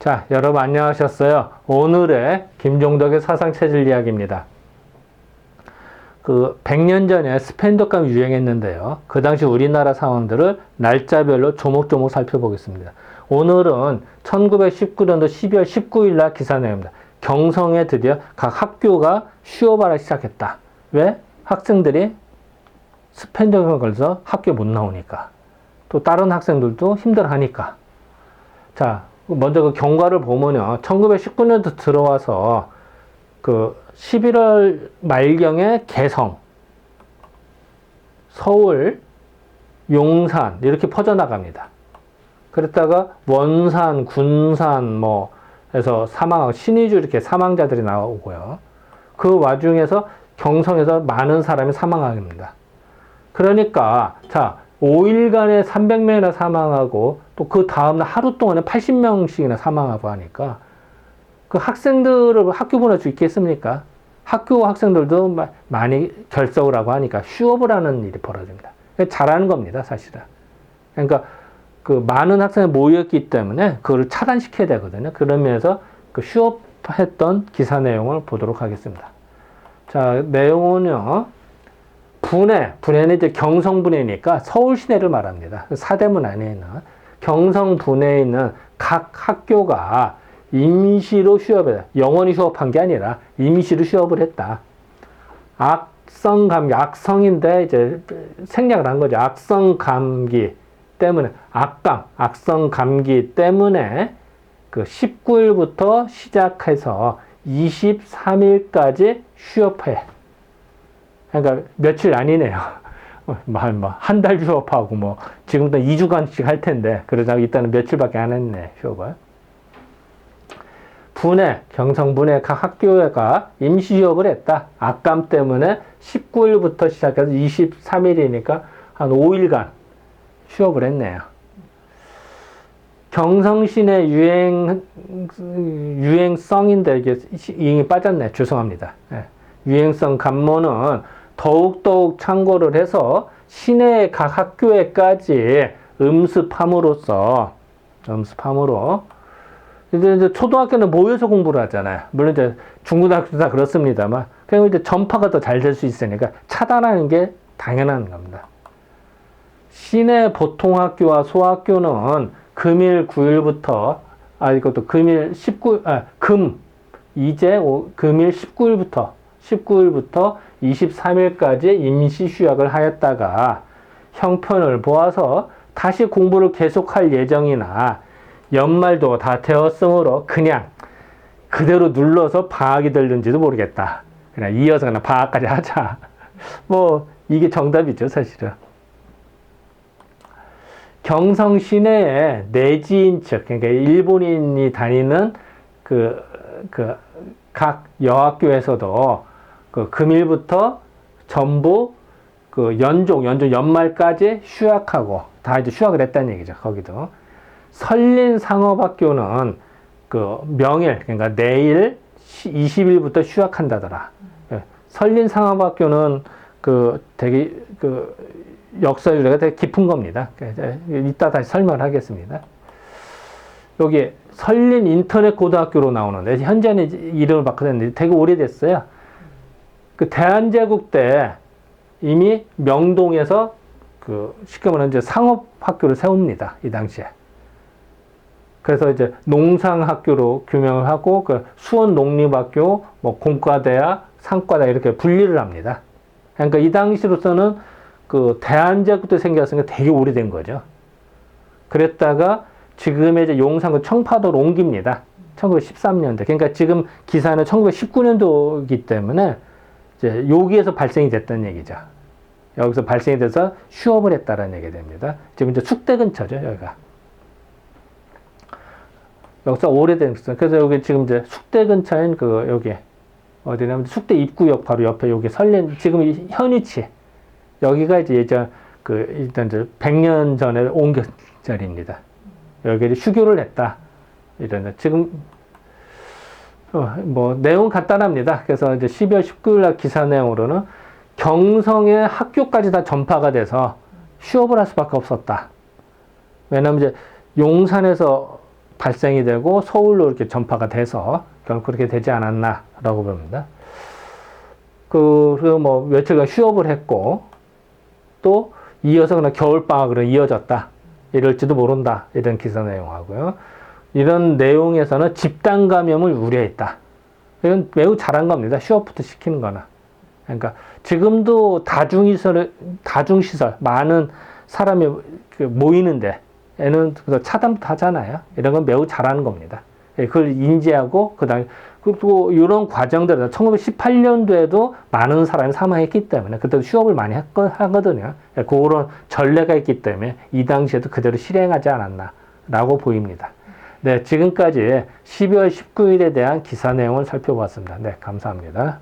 자, 여러분 안녕하셨어요. 오늘의 김종덕의 사상체질 이야기입니다. 그 100년 전에 스펜더감 유행했는데요. 그 당시 우리나라 상황들을 날짜별로 조목조목 살펴보겠습니다. 오늘은 1919년도 12월 19일 날 기사 내용입니다. 경성에 드디어 각 학교가 휴업하기 시작했다. 왜? 학생들이 스펜더감에 걸려서 학교 못 나오니까. 또 다른 학생들도 힘들어하니까. 자, 먼저 그 경과를 보면요. 1919년도 들어와서 그 11월 말경에 개성, 서울, 용산 이렇게 퍼져나갑니다. 그랬다가 원산, 군산 뭐 해서 사망하고 신의주 이렇게 사망자들이 나오고요. 그 와중에서 경성에서 많은 사람이 사망합니다. 그러니까 자 5일간에 300명이나 사망하고 또 그 다음날 하루 동안에 80명씩이나 사망하고 하니까 그 학생들을 학교 보낼 수 있겠습니까? 학교 학생들도 마- 많이 결석을 하고 하니까 휴업을 하는 일이 벌어집니다. 잘하는 겁니다, 사실은. 그러니까 그 많은 학생이 모였기 때문에 그걸 차단시켜야 되거든요. 그러면서 그 휴업했던 기사 내용을 보도록 하겠습니다. 자, 내용은요. 분해, 분해는 이제 경성 분해니까 서울 시내를 말합니다. 사대문 안에 있는 경성 분해에 있는 각 학교가 임시로 휴업을, 영원히 휴업한 게 아니라 임시로 휴업을 했다. 악성 감기, 악성인데 이제 생략을 한 거죠. 악성 감기 때문에, 악감, 악성 감기 때문에 그 19일부터 시작해서 23일까지 휴업해. 그러니까 며칠 아니네요. 한달 휴업하고 뭐 지금도 2주간씩 할 텐데 그러다가 일단은 며칠밖에 안 했네 휴업을. 분해 경성 분해 각 학교가 임시 휴업을 했다. 악감 때문에 19일부터 시작해서 23일이니까 한 5일간 휴업을 했네요. 경성시내 유행 유행성인데 이게 이행이 빠졌네. 죄송합니다. 예. 유행성 감모는 더욱더욱 참고를 해서 시내 각 학교에까지 음습함으로써 음습함으로 이제, 이제 초등학교는 모여서 공부를 하잖아요. 물론 이제 중고등학교도 다 그렇습니다만 그냥 이제 전파가 더 잘 될 수 있으니까 차단하는 게 당연한 겁니다. 시내 보통 학교와 소학교는 금일 9일부터 아 이것도 금일 19 아, 금 이제 오, 금일 19일부터 19일부터 23일까지 임시 휴학을 하였다가 형편을 보아서 다시 공부를 계속할 예정이나 연말도 다 되었으므로 그냥 그대로 눌러서 방학이 될는지도 모르겠다. 그냥 이어서 그냥 방학까지 하자. 뭐 이게 정답이죠, 사실은. 경성 시내에 내지인 측, 그러니까 일본인이 다니는 그, 그, 각 여학교에서도 그 금일부터 전부 그 연종, 연종 연말까지 휴학하고 다 이제 휴학을 했다는 얘기죠, 거기도. 설린 상업학교는 그 명일, 그러니까 내일 20일부터 휴학한다더라. 예, 설린 상업학교는 그 되게 그 역사 유래가 되게 깊은 겁니다. 그래서 이따 다시 설명을 하겠습니다. 여기 설린 인터넷 고등학교로 나오는데 현재는 이름을 바꿨는데 되게 오래됐어요. 그 대한제국 때 이미 명동에서 그 쉽게 말하면 이제 상업학교를 세웁니다. 이 당시에. 그래서 이제 농상학교로 규명을 하고 그 수원 농립학교, 뭐 공과대학, 상과대 이렇게 분리를 합니다. 그러니까 이 당시로서는 그 대한제국 때 생겼으니까 되게 오래된 거죠. 그랬다가 지금의 이제 용산구 청파도로 옮깁니다. 1913년도. 그러니까 지금 기사는 1919년도이기 때문에 이제 여기에서 발생이 됐던 얘기죠. 여기서 발생이 돼서 휴업을 했다라는 얘기 됩니다. 지금 이제 숙대 근처죠, 여기가. 여기서 오래된 것. 그래서 여기 지금 이제 숙대 근처인 그 여기 어디냐면 숙대 입구역 바로 옆에 여기 설린 지금 이현 위치 여기가 이제 예전 그 일단 이제 100년 전에 옮겨 자리입니다. 여기를 휴교를 했다. 이런 지금 어, 뭐 내용 간단합니다. 그래서 이제 12월 19일 날 기사 내용으로는 경성의 학교까지 다 전파가 돼서 휴업을 할 수밖에 없었다. 왜냐하면 이제 용산에서 발생이 되고 서울로 이렇게 전파가 돼서 결국 그렇게 되지 않았나라고 봅니다. 그, 그리고 뭐 며칠간 휴업을 했고 또 이어서 그냥 겨울 방학으로 이어졌다. 이럴지도 모른다. 이런 기사 내용하고요. 이런 내용에서는 집단 감염을 우려했다. 이건 매우 잘한 겁니다. 휴업부터 시키는 거나. 그러니까 지금도 다중시설, 다중시설, 많은 사람이 그 모이는데 그 차단부터 하잖아요. 이런 건 매우 잘하는 겁니다. 예, 그걸 인지하고 그다음에 그리고 이런 과정들 1918년도에도 많은 사람이 사망했기 때문에 그때도 휴업을 많이 했거- 하거든요. 예, 그런 전례가 있기 때문에 이 당시에도 그대로 실행하지 않았나라고 보입니다. 네, 지금까지 12월 19일에 대한 기사 내용을 살펴봤습니다. 네, 감사합니다.